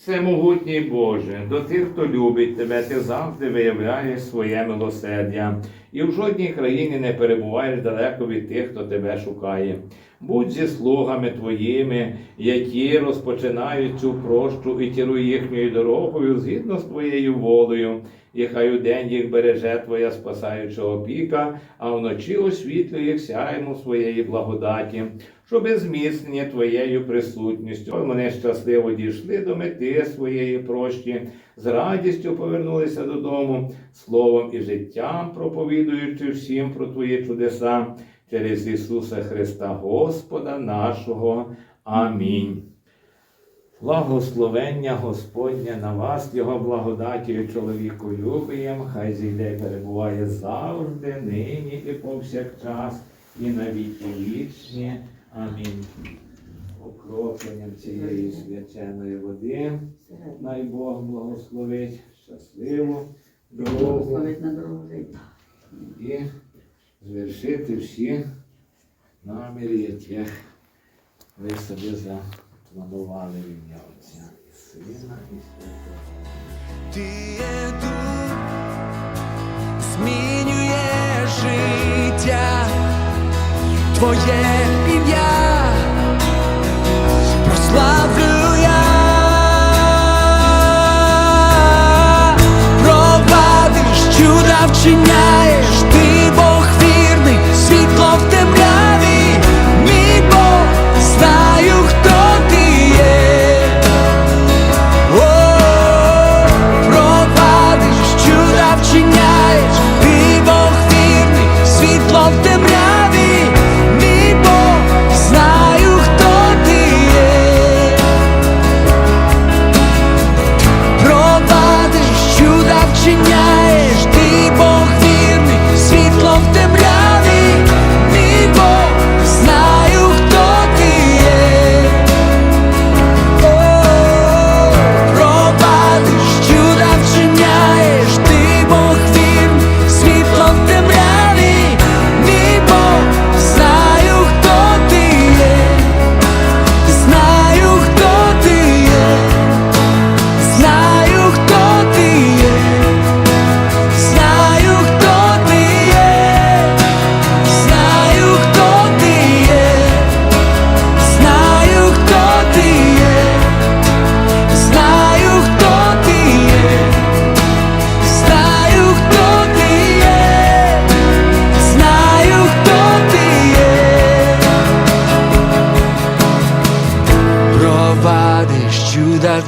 Всемогутній Боже, до тих, хто любить тебе, ти завжди виявляєш своє милосердя, і в жодній країні не перебуваєш далеко від тих, хто тебе шукає. Будь зі слугами твоїми, які розпочинають цю прощу і керуй їхньою дорогою згідно з твоєю волею. І хай у день їх береже Твоя спасаюча опіка, а вночі освітлює їх сяймо своєї благодаті, щоби зміцнені Твоєю присутністю. Вони щасливо дійшли до мети своєї прощі, з радістю повернулися додому, словом і життям проповідуючи всім про Твої чудеса через Ісуса Христа, Господа нашого. Амінь. Благословення Господнє на вас, Його благодатію чоловіку любієм, хай зійде і перебуває завжди, нині і повсякчас, і на віки вічні. Амінь. Окропленням цієї свяченої води, най Бог благословить. Щасливу дорогу. Благословить на дорогу і звершити всі наміри, які ви собі запланували в ім'я Отця і Сина і Святого. Змінює життя, твоє ім'я, прославлю я, провадиш, чуда вчиняєш,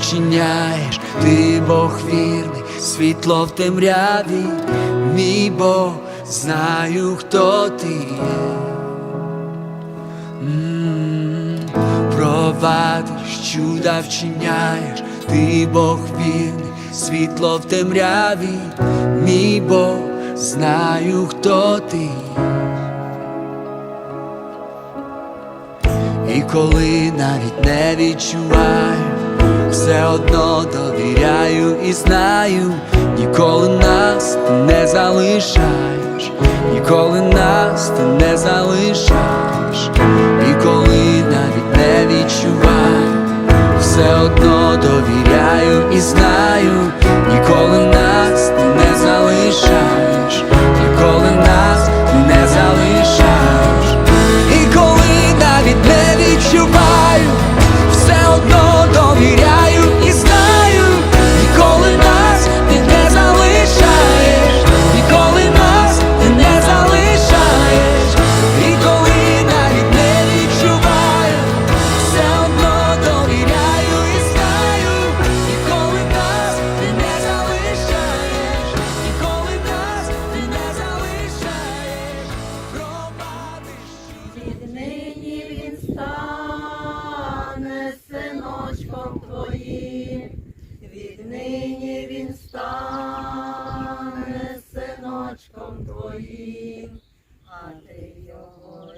вчиняєш, ти Бог вірний, світло в темряві, мій Бог, знаю, хто ти є. Провадиш, чуда вчиняєш, ти Бог вірний, світло в темряві, мій Бог, знаю, хто ти. І коли навіть не відчуваю, все одно довіряю і знаю, ніколи нас ти не залишаєш, ніколи нас ти не залишаєш, і коли навіть не відчуваю, все одно довіряю і знаю,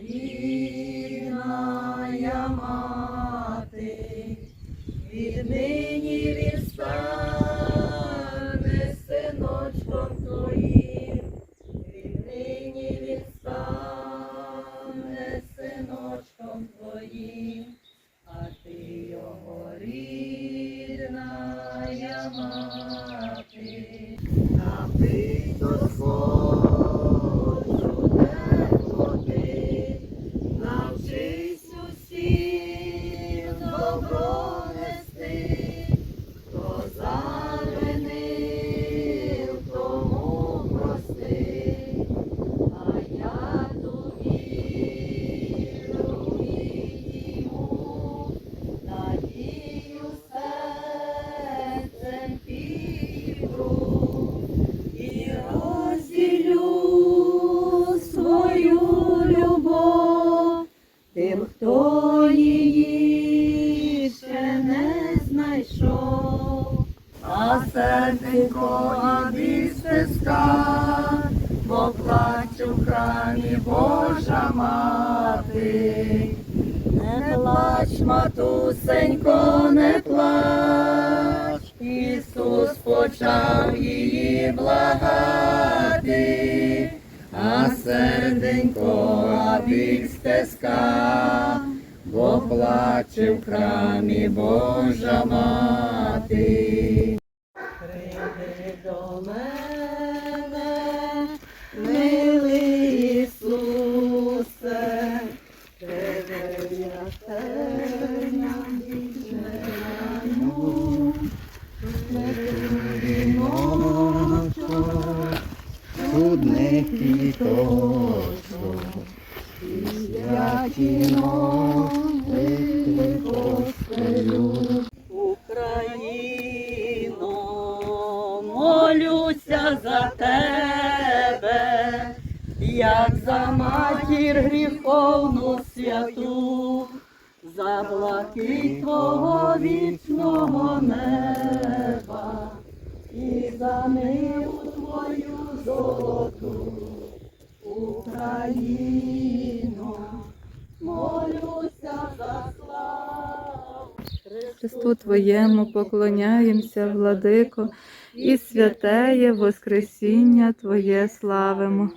You. Бо плачу в храмі Божа мати. Не плач, матусенько, не плач, Ісус почав її благати, а серденько біль стеска, бо плаче в храмі Божа мати. Судних квіточок, я кіно постелю. Україно, молюся за тебе, як за матір гріховну святу, за блакить твого вічного неба і за милу твою Христу Твоєму поклоняємося, владико, і святеє Воскресіння Твоє славимо.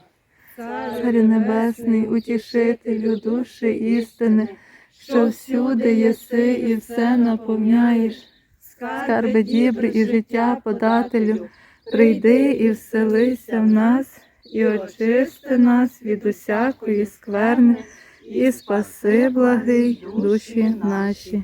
Царю Небесний, утішителю душі істини, що всюди єси і все наповняєш. Скарби дібри і життя подателю, прийди і вселися в нас, і очисти нас від усякої скверни, і спаси, благий, душі наші.